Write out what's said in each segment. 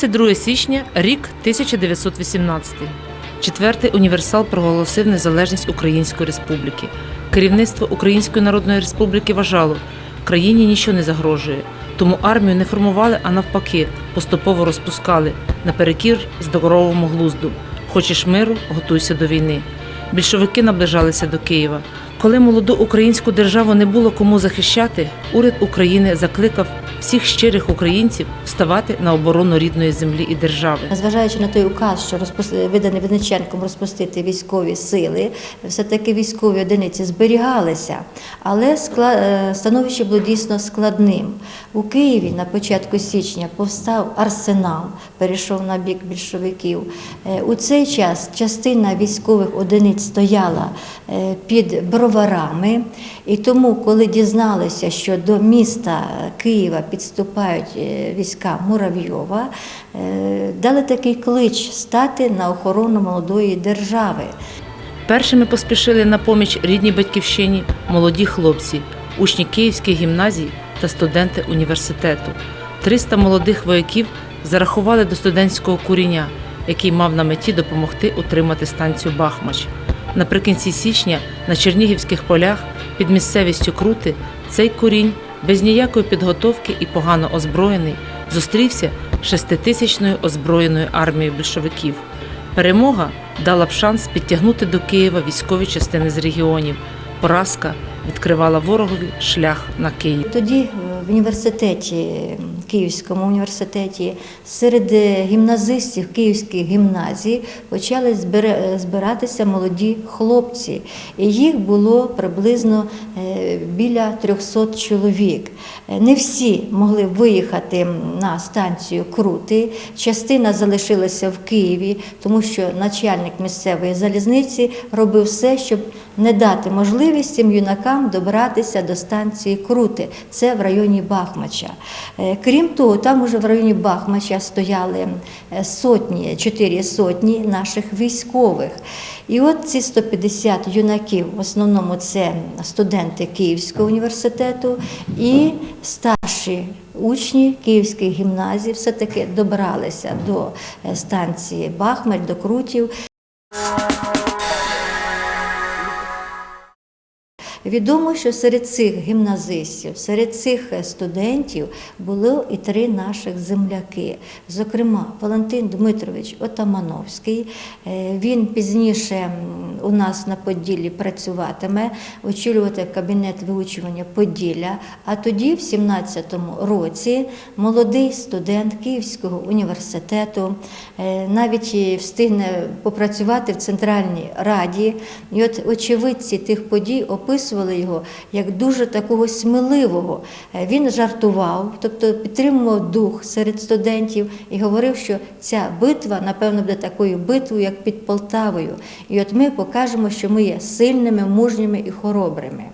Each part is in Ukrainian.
22 січня, рік 1918. Четвертий універсал проголосив незалежність Української Республіки. Керівництво Української Народної Республіки вважало, країні нічого не загрожує, тому армію не формували, а навпаки, поступово розпускали наперекір здоровому глузду. Хочеш миру, готуйся до війни. Більшовики наближалися до Києва. Коли молоду українську державу не було кому захищати, уряд України закликав всіх щирих українців вставати на оборону рідної землі і держави. Незважаючи на той указ, що виданий Винниченком розпустити військові сили, все-таки військові одиниці зберігалися, але е, становище було дійсно складним. У Києві на початку січня повстав арсенал, перейшов на бік більшовиків. Е, У цей час частина військових одиниць стояла е, під броварами, і тому, коли дізналися, що до міста Києва підступають е, війська Муравйова, е, дали такий клич стати на охорону молодої держави. Першими поспішили на поміч рідній батьківщині молоді хлопці, учні Київських гімназій та студенти університету. 300 молодих вояків зарахували до студентського куріння, який мав на меті допомогти утримати станцію Бахмач. Наприкінці січня на Чернігівських полях під місцевістю Крути цей курінь без ніякої підготовки і погано озброєний зустрівся шеститисячною озброєною армією більшовиків. Перемога дала б шанс підтягнути до Києва військові частини з регіонів. Поразка відкривала ворогові шлях на Київ. Тоді в університеті, Київському університеті, серед е, гімназистів Київських гімназій почали збиратися молоді хлопці. І їх було приблизно е, біля 300 чоловік. Е, Не всі могли виїхати на станцію Крути. Частина залишилася в Києві, тому що начальник місцевої залізниці робив все, щоб не дати можливість цим юнакам добратися до станції Крути. Це в районі Бахмача. Е, Крім того, там уже в районі Бахмача стояли е, сотні, чотири сотні наших військових. І от ці 150 юнаків, в основному це студенти Київського університету і старші учні Київських гімназій, все-таки добралися до е, станції Бахмач, до Крутів. Відомо, що серед цих гімназистів, серед цих е, студентів було і три наших земляки. Зокрема, Валентин Дмитрович Отамановський. Е, Він пізніше у нас на Поділлі працюватиме, очолювати кабінет виучування Поділля. А тоді, в 17-му році, молодий студент Київського університету е, навіть встигне попрацювати в Центральній Раді. І от очевидці тих подій описували його як дуже такого сміливого. Е, Він жартував, тобто підтримував дух серед студентів і говорив, що ця битва, напевно, буде такою битвою, як під Полтавою. І от ми покажемо, що ми є сильними, мужніми і хоробрими.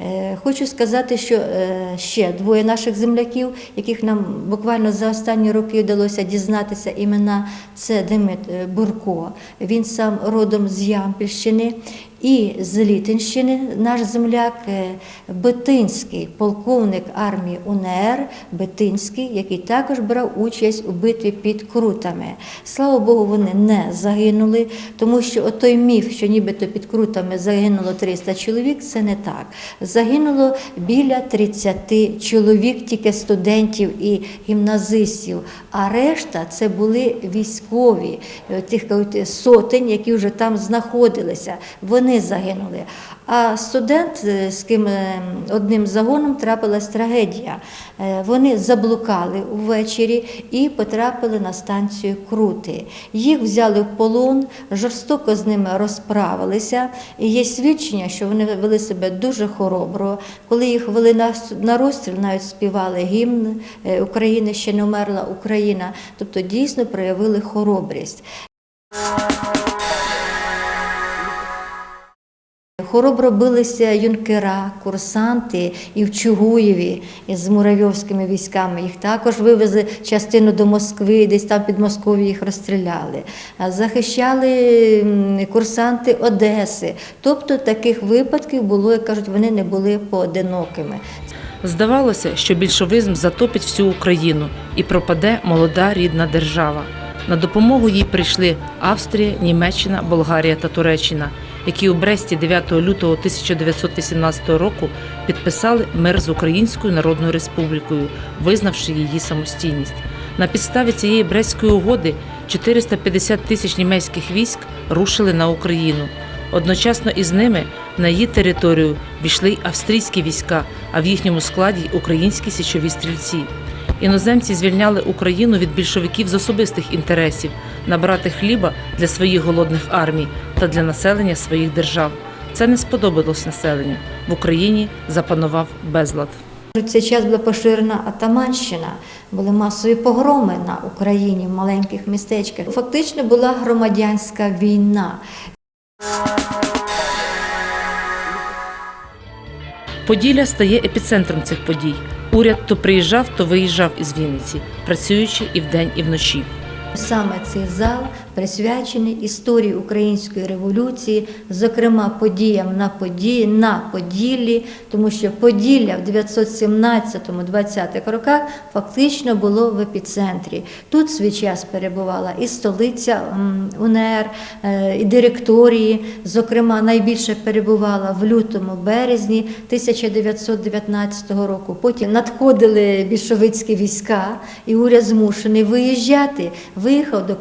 Е, Хочу сказати, що е, ще двоє наших земляків, яких нам буквально за останні роки вдалося дізнатися імена, це Демид е, Бурко. Він сам родом з Ямпільщини. І з Літинщини наш земляк е, Бетинський, полковник армії УНР Бетинський, який також брав участь у битві під Крутами. Слава Богу, вони не загинули, тому що той міф, що нібито під Крутами загинуло 300 чоловік, це не так. Загинуло біля 30 чоловік, тільки студентів і гімназистів. А решта це були військові е, тих кажуть, сотень, які вже там знаходилися. Вони загинули. А студент, е, з ким е, одним загоном трапилась трагедія. Е, Вони заблукали ввечері і потрапили на станцію Крути. Їх взяли в полон, жорстоко з ними розправилися. І є свідчення, що вони вели себе дуже хоробро. Коли їх вели на, розстріл, навіть співали гімн України ще не вмерла Україна. Тобто дійсно проявили хоробрість. Хоробро билися юнкера, курсанти і в Чугуєві з муравйовськими військами. Їх також вивезли частину до Москви, десь там під Москов'ю їх розстріляли. Захищали курсанти Одеси. Тобто таких випадків було, як кажуть, вони не були поодинокими. Здавалося, що більшовизм затопить всю Україну і пропаде молода рідна держава. На допомогу їй прийшли Австрія, Німеччина, Болгарія та Туреччина, які у Бресті 9 лютого 1918 року підписали мир з Українською Народною Республікою, визнавши її самостійність. На підставі цієї Брестської угоди 450 тисяч німецьких військ рушили на Україну. Одночасно із ними на її територію війшли й австрійські війська, а в їхньому складі українські січові стрільці. Іноземці звільняли Україну від більшовиків з особистих інтересів набрати хліба для своїх голодних армій та для населення своїх держав. Це не сподобалось населенню. В Україні запанував безлад. В цей час була поширена атаманщина, були масові погроми на Україні в маленьких містечках. Фактично була громадянська війна. Поділля стає епіцентром цих подій. Уряд то приїжджав, то виїжджав із Вінниці, працюючи і вдень, і вночі. Саме цей зал присвячений історії української революції, зокрема подіям на події на Поділлі, тому що Поділля в 917-20-х роках фактично було в епіцентрі. Тут свій час перебувала і столиця УНР, е, і директорії. Зокрема, найбільше перебувала в лютому березні 1919 року. Потім надходили більшовицькі війська, і уряд змушений виїжджати. Виїхав до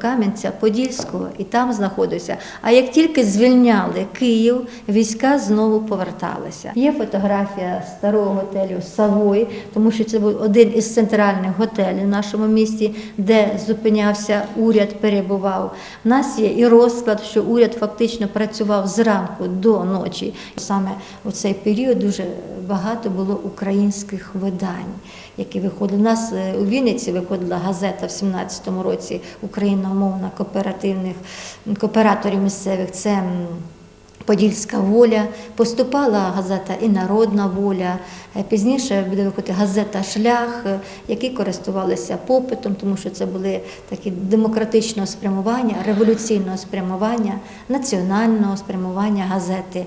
Кам'янця-Подільського і там знаходився. А як тільки звільняли Київ, війська знову поверталися. Є фотографія старого готелю Савой, тому що це був один із центральних готелів в нашому місті, де зупинявся уряд, перебував. У нас є і розклад, що уряд фактично працював зранку до ночі. Саме у цей період дуже багато було українських видань, які виходили. У нас е, у Вінниці виходила газета в 17-му році україномовна кооперативних кооператорів місцевих. Це Подільська воля, поступала газета і Народна воля. Е, Пізніше буде виходити газета Шлях, е, які користувалися попитом, тому що це були такі демократичного спрямування, революційного спрямування, національного спрямування газети.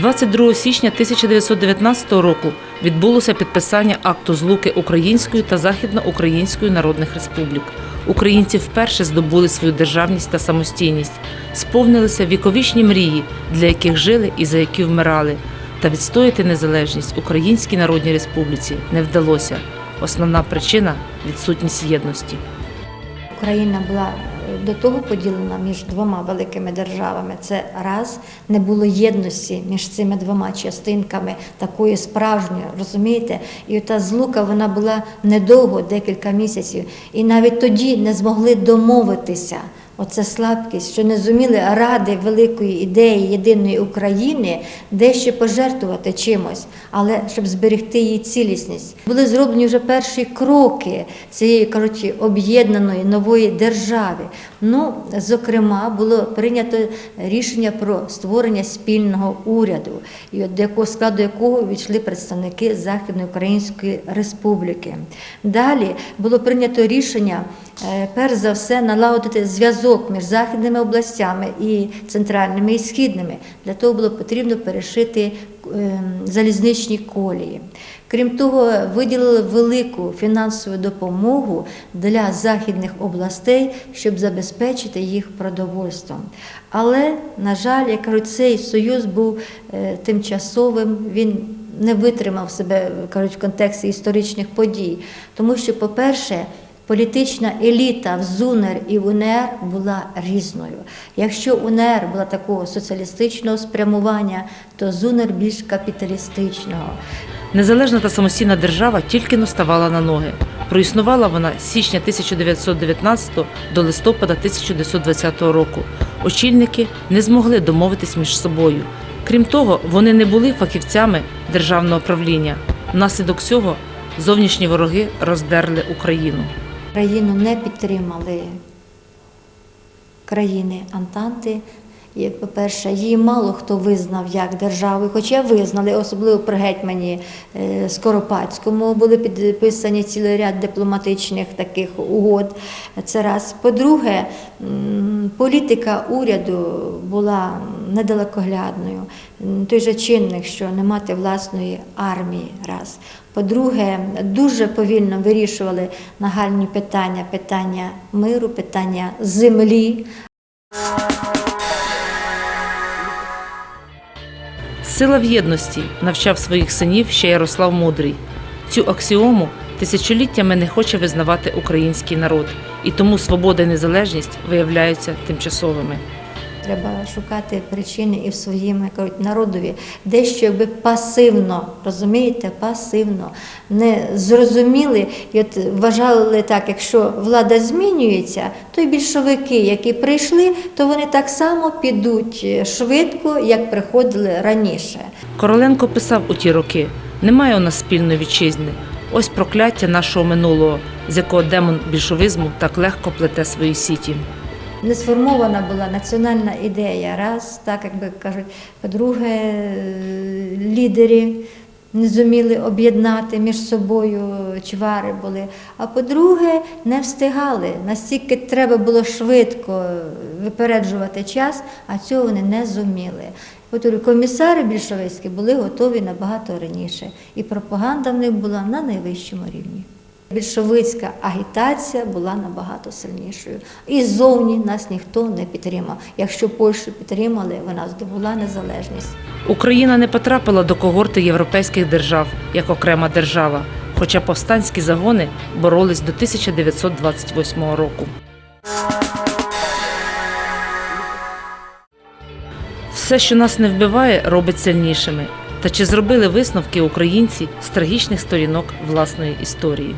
22 січня 1919 року відбулося підписання акту злуки Української та Західноукраїнської народних республік. Українці вперше здобули свою державність та самостійність, сповнилися віковічні мрії, для яких жили і за які вмирали. Та відстояти незалежність Українській Народній Республіці не вдалося. Основна причина відсутність єдності. Україна була до того поділена між двома великими державами. Це раз не було єдності між цими двома частинками такої справжньої, розумієте? І та злука вона була недовго, декілька місяців, і навіть тоді не змогли домовитися. Оце слабкість, що не зуміли ради великої ідеї єдиної України дещо пожертвувати чимось, але щоб зберегти її цілісність. Були зроблені вже перші кроки цієї коротше, об'єднаної нової держави. Ну, зокрема, було прийнято рішення про створення спільного уряду, до якого складу якого війшли представники Західної Української Республіки. Далі було прийнято рішення, е, перш за все, налагодити зв'язок між західними областями і центральними і східними. Для того було потрібно перешити е, залізничні колії. Крім того, виділили велику фінансову допомогу для західних областей, щоб забезпечити їх продовольством. Але, на жаль, як кажуть, цей союз був е, тимчасовим. Він не витримав себе кажуть, в контексті історичних подій, тому що, по-перше, Політична еліта в ЗУНР і в УНР була різною. Якщо УНР була такого соціалістичного спрямування, то ЗУНР більш капіталістичного. Незалежна та самостійна держава тільки но ставала на ноги. Проіснувала вона з січня 1919 до листопада 1920 року. Очільники не змогли домовитись між собою. Крім того, вони не були фахівцями державного правління. Внаслідок цього зовнішні вороги роздерли Україну. Країну не підтримали країни Антанти. І, по-перше, її мало хто визнав як державу, хоча визнали, особливо при гетьмані е, Скоропадському були підписані цілий ряд дипломатичних таких угод. Це раз. По-друге, політика уряду була недалекоглядною. Той же чинник, що не мати власної армії, раз. По-друге, дуже повільно вирішували нагальні питання, питання миру, питання землі. Сила в єдності навчав своїх синів ще Ярослав Мудрий. Цю аксіому тисячоліттями не хоче визнавати український народ, і тому свобода і незалежність виявляються тимчасовими. Треба шукати причини і в своїм як кажуть, народові, дещо якби пасивно, розумієте, пасивно, не зрозуміли і от вважали так, якщо влада змінюється, то й більшовики, які прийшли, то вони так само підуть е, швидко, як приходили раніше. Короленко писав у ті роки: немає у нас спільної вітчизни. Ось прокляття нашого минулого, з якого демон більшовизму так легко плете свої сіті. Не сформована була національна ідея, раз, так як би кажуть. По-друге, лідери не зуміли об'єднати між собою чвари були. А по-друге, не встигали. Настільки треба було швидко випереджувати час, а цього вони не зуміли. Комісари більшовицькі були готові набагато раніше, і пропаганда в них була на найвищому рівні. Більшовицька агітація була набагато сильнішою. І ззовні нас ніхто не підтримав. Якщо Польщу підтримали, вона здобула незалежність. Україна не потрапила до когорти європейських держав як окрема держава, хоча повстанські загони боролись до 1928 року. Все, що нас не вбиває, робить сильнішими. Та чи зробили висновки українці з трагічних сторінок власної історії?